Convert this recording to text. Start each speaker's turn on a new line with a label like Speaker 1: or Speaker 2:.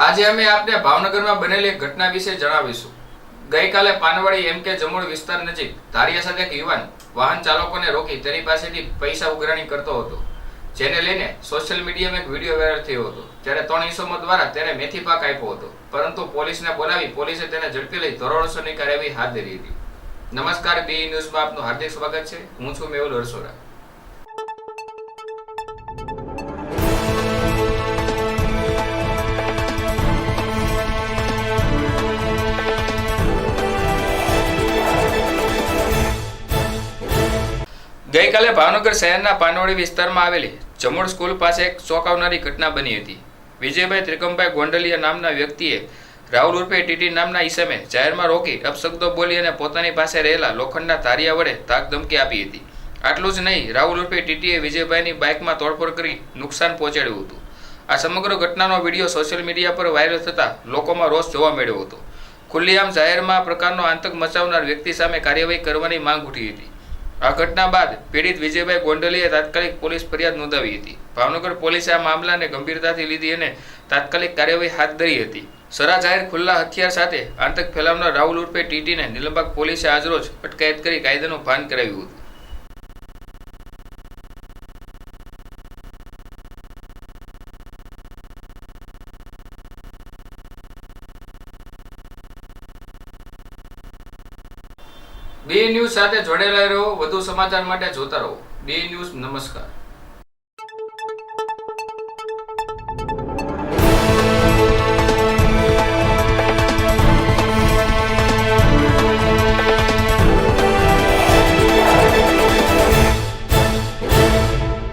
Speaker 1: આજે અમે આપને ભાવનગરમાં બનેલી ઘટના વિશે જણાવીશું. ગઈકાલે પાનવાડી એમ કે જમોડ વિસ્તાર નજીક ધારિયા સાથે એક યુવાન વાહન ચાલકોને રોકી તેની પાસેથી પૈસા ઉઘરાણી કરતો હતો, જેને લઈને સોશિયલ મીડિયામાં એક વીડિયો વાયરલ થયો હતો. ત્યારે ત્રણ ઇસમો દ્વારા તેને મેથી પાક આપ્યો હતો, પરંતુ પોલીસને બોલાવી પોલીસે તેને ઝડપી લઈ ધોરણસોની કાર્યવાહી હાથ ધરી હતી. નમસ્કાર, બી ન્યૂઝમાં આપનું હાર્દિક સ્વાગત છે. હું છું મેહુલ હરસોરા ગઈકાલે ભાવનગર શહેરના પાનવડી વિસ્તારમાં આવેલી જમોડ સ્કૂલ પાસે એક ચોંકાવનારી ઘટના બની હતી. વિજયભાઈ ત્રિકમભાઈ ગોંડલિયા નામના વ્યક્તિએ રાહુલ ઉર્ફે ટીટી નામના ઈસમે જાહેરમાં રોકી અપશબ્દો બોલી અને પોતાની પાસે રહેલા લોખંડના ધારિયા વડે ધાક ધમકી આપી હતી. આટલું જ નહીં, રાહુલ ઉર્ફે ટીટીએ વિજયભાઈની બાઇકમાં તોડફોડ કરી નુકસાન પહોંચાડ્યું હતું. આ સમગ્ર ઘટનાનો વીડિયો સોશિયલ મીડિયા પર વાયરલ થતાં લોકોમાં રોષ જોવા મળ્યો હતો. ખુલ્લીઆમ જાહેરમાં પ્રકારનો આતંક મચાવનાર વ્યક્તિ સામે કાર્યવાહી કરવાની માંગ ઉઠી હતી. આ ઘટના બાદ પીડિત વિજયભાઈ ગોંડલીએ તાત્કાલિક પોલીસ ફરિયાદ નોંધાવી હતી. ભાવનગર પોલીસે આ મામલાને ગંભીરતાથી લીધી અને તાત્કાલિક કાર્યવાહી હાથ ધરી હતી. સરા જાહેર ખુલ્લા હથિયાર સાથે આતંક ફેલાવનાર રાહુલ ઉર્ફે ટીટીને નીલમબાગ પોલીસે આજરોજ અટકાયત કરી કાયદાનું ભાન કરાવ્યું હતું. બી ન્યૂઝ સાથે જોડાયેલા રહો વધુ સમાચાર માટે જોતા રહો. બી ન્યૂઝ નમસ્કાર.